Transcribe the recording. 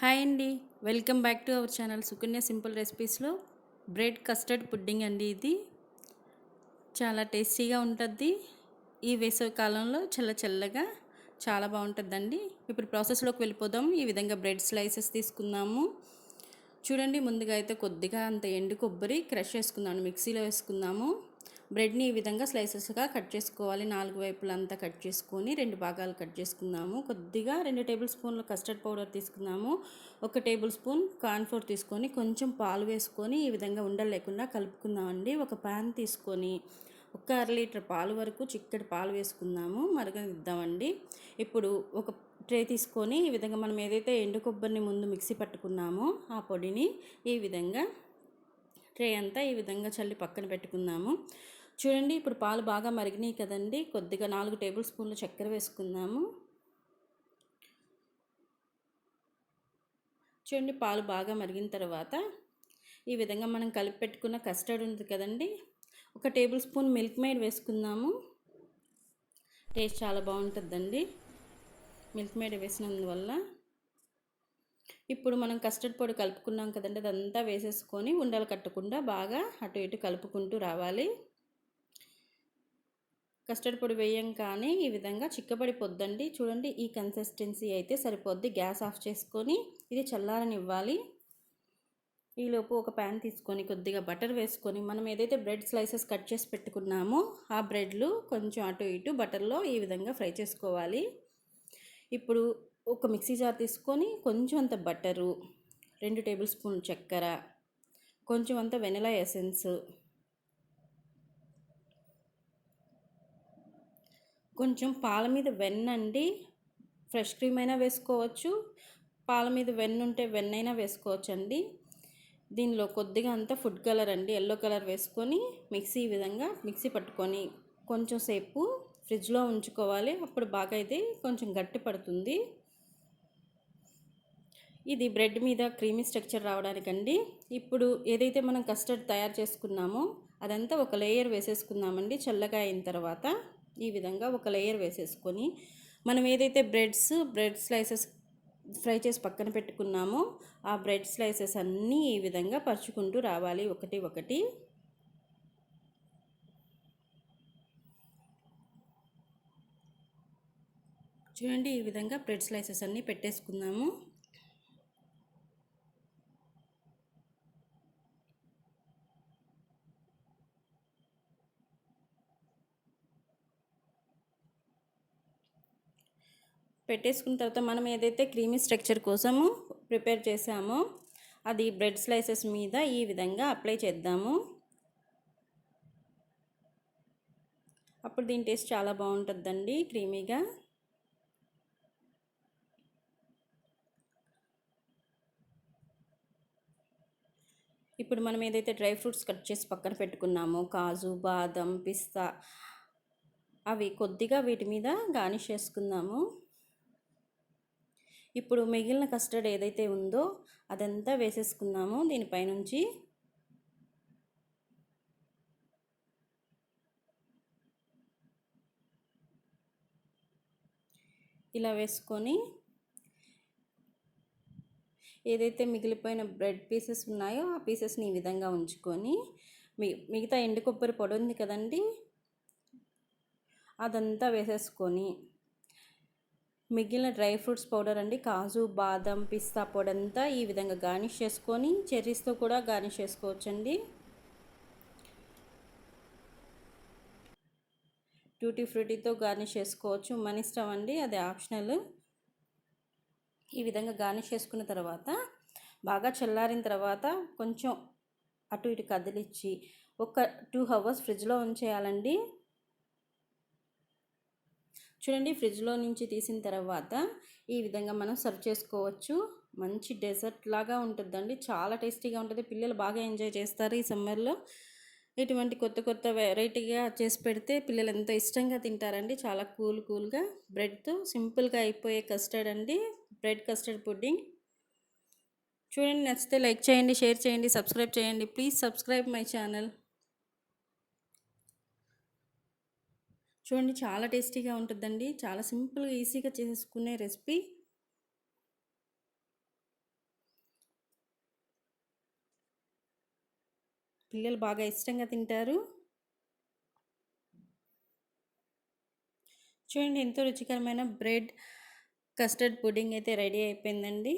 Hi అండి. Welcome back to our channel Sukanya simple రెసిపీస్లో. Bread custard pudding అండి ఇది. చాలా టేస్టీగా ఉంటుంది ఈ వేసవి కాలంలో చల్ల చల్లగా చాలా బాగుంటుందండి ఇప్పుడు ప్రాసెస్లోకి వెళ్ళిపోదాం. ఈ విధంగా బ్రెడ్ స్లైసెస్ తీసుకుందాము. చూడండి ముందుగా అయితే కొద్దిగా అంత ఎండు కొబ్బరి క్రష్ చేసుకుందాము మిక్సీలో వేసుకుందాము. బ్రెడ్ని ఈ విధంగా స్లైసెస్గా కట్ చేసుకోవాలి. నాలుగు వైపులంతా కట్ చేసుకొని రెండు భాగాలు కట్ చేసుకుందాము. కొద్దిగా రెండు టేబుల్ స్పూన్ల కస్టర్డ్ పౌడర్ తీసుకుందాము. ఒక టేబుల్ స్పూన్ కార్న్ఫ్లోర్ తీసుకొని కొంచెం పాలు వేసుకొని ఈ విధంగా ఉండలు లేకుండా కలుపుకుందామండి. ఒక ప్యాన్ తీసుకొని ఒక అర లీటర్ పాలు వరకు చిక్కటి పాలు వేసుకుందాము. మరగనిద్దామండి. ఇప్పుడు ఒక ట్రే తీసుకొని ఈ విధంగా మనం ఏదైతే ఎండు కొబ్బరిని ముందు మిక్సీ పట్టుకున్నామో ఆ పొడిని ఈ విధంగా ట్రే అంతా ఈ విధంగా చల్లి పక్కన పెట్టుకుందాము. చూడండి ఇప్పుడు పాలు బాగా మరిగినాయి కదండి. కొద్దిగా నాలుగు టేబుల్ స్పూన్లు చక్కెర వేసుకుందాము. చూడండి పాలు బాగా మరిగిన తర్వాత ఈ విధంగా మనం కలిపి పెట్టుకున్న కస్టర్డ్ ఉంది కదండి. ఒక టేబుల్ స్పూన్ మిల్క్ మేడ్ వేసుకుందాము. టేస్ట్ చాలా బాగుంటుందండి. మిల్క్ మేడ్ వేసినందువల్ల. ఇప్పుడు మనం కస్టర్డ్ పొడి కలుపుకున్నాం కదండి అదంతా వేసేసుకొని ఉండలు కట్టకుండా బాగా అటు ఇటు కలుపుకుంటూ రావాలి. కస్టర్డ్ పొడి వేయంగానే ఈ విధంగా చిక్కబడిపోద్దండి చూడండి ఈ కన్సిస్టెన్సీ అయితే సరిపోద్ది. గ్యాస్ ఆఫ్ చేసుకొని ఇది చల్లారని ఇవ్వాలి ఈలోపు ఒక ప్యాన్ తీసుకొని కొద్దిగా బటర్ వేసుకొని మనం ఏదైతే బ్రెడ్ స్లైసెస్ కట్ చేసి పెట్టుకున్నామో ఆ బ్రెడ్లు కొంచెం అటు ఇటు బటర్లో ఈ విధంగా ఫ్రై చేసుకోవాలి. ఇప్పుడు ఒక మిక్సీ జార్ తీసుకొని కొంచెం అంత బటరు రెండు టేబుల్ స్పూన్ చక్కెర కొంచెం అంత వెనిలా ఎసెన్స్ కొంచెం పాల మీద వెన్న అండి ఫ్రెష్ క్రీమ్ అయినా వేసుకోవచ్చు. పాల మీద వెన్న ఉంటే వెన్న అయినా వేసుకోవచ్చు అండి దీనిలో కొద్దిగా అంతా ఫుడ్ కలర్ అండి. ఎల్లో కలర్ వేసుకొని మిక్సీ విధంగా మిక్సీ పట్టుకొని కొంచెం సేపు ఫ్రిడ్జ్లో ఉంచుకోవాలి. అప్పుడు బాగా అయితే కొంచెం గట్టి పడుతుంది. ఇది బ్రెడ్ మీద క్రీమీ స్ట్రక్చర్ రావడానికండి. ఇప్పుడు ఏదైతే మనం కస్టర్డ్ తయారు చేసుకున్నామో అదంతా ఒక లేయర్ వేసేసుకుందామండి. చల్లగా అయిన తర్వాత ఈ విధంగా ఒక లేయర్ వేసేసుకొని మనం ఏదైతే బ్రెడ్స్ బ్రెడ్ స్లైసెస్ ఫ్రై చేసి పక్కన పెట్టుకున్నామో ఆ బ్రెడ్ స్లైసెస్ అన్నీ ఈ విధంగా పరుచుకుంటూ రావాలి. ఒకటి ఒకటి. చూడండి ఈ విధంగా బ్రెడ్ స్లైసెస్ అన్నీ పెట్టేసుకుందాము పెట్టేసుకున్న తర్వాత మనం ఏదైతే క్రీమీ స్ట్రక్చర్ కోసము ప్రిపేర్ చేసామో అది బ్రెడ్ స్లైసెస్ మీద ఈ విధంగా అప్లై చేద్దాము. అప్పుడు దీని టేస్ట్ చాలా బాగుంటుందండి క్రీమీగా. ఇప్పుడు మనం ఏదైతే డ్రై ఫ్రూట్స్ కట్ చేసి పక్కన పెట్టుకున్నామో కాజు బాదం పిస్తా అవి కొద్దిగా వీటి మీద గార్నిష్ చేసుకుందాము. ఇప్పుడు మిగిలిన కస్టర్డ్ ఏదైతే ఉందో అదంతా వేసేసుకుందాము. దీనిపైనుంచి ఇలా వేసుకొని ఏదైతే మిగిలిపోయిన బ్రెడ్ పీసెస్ ఉన్నాయో ఆ పీసెస్ని ఈ విధంగా ఉంచుకొని మి మిగతా ఎండు కొబ్బరి పొడి ఉంది కదండి? అదంతా వేసేసుకొని మిగిలిన డ్రై ఫ్రూట్స్ పౌడర్ అండి. కాజు బాదం పిస్తా పౌడర్ అంతా ఈ విధంగా గార్నిష్ చేసుకొని చెర్రీస్తో కూడా గార్నిష్ చేసుకోవచ్చండి. ట్యూటీ ఫ్రూటీతో గార్నిష్ చేసుకోవచ్చు. మన ఇష్టం అండి అది ఆప్షనల్. ఈ విధంగా గార్నిష్ చేసుకున్న తర్వాత బాగా చల్లారిన తర్వాత కొంచెం అటు ఇటు కదిలిచ్చి ఒక టూ అవర్స్ ఫ్రిడ్జ్లో ఉంచేయాలండి. చూడండి ఫ్రిడ్జ్లో నుంచి తీసిన తర్వాత ఈ విధంగా మనం సర్వ్ చేసుకోవచ్చు. మంచి డెజర్ట్ లాగా ఉంటుందండి. చాలా టేస్టీగా ఉంటుంది. పిల్లలు బాగా ఎంజాయ్ చేస్తారు ఈ సమ్మర్లో. ఇటువంటి కొత్త కొత్త వెరైటీగా చేసి పెడితే పిల్లలు ఎంతో ఇష్టంగా తింటారండి. చాలా కూల్ కూల్గా. బ్రెడ్తో సింపుల్గా అయిపోయే కస్టర్డ్ అండి. Bread custard pudding. చూడండి నచ్చితే లైక్ చేయండి షేర్ చేయండి సబ్స్క్రైబ్ చేయండి. Please subscribe my channel. చూడండి చాలా టేస్టీగా ఉంటుందండి. చాలా సింపుల్గా ఈజీగా చేసుకునే రెసిపీ. పిల్లలు బాగా ఇష్టంగా తింటారు. చూడండి ఎంతో రుచికరమైన బ్రెడ్ కస్టర్డ్ పుడింగ్ అయితే రెడీ అయిపోయిందండి.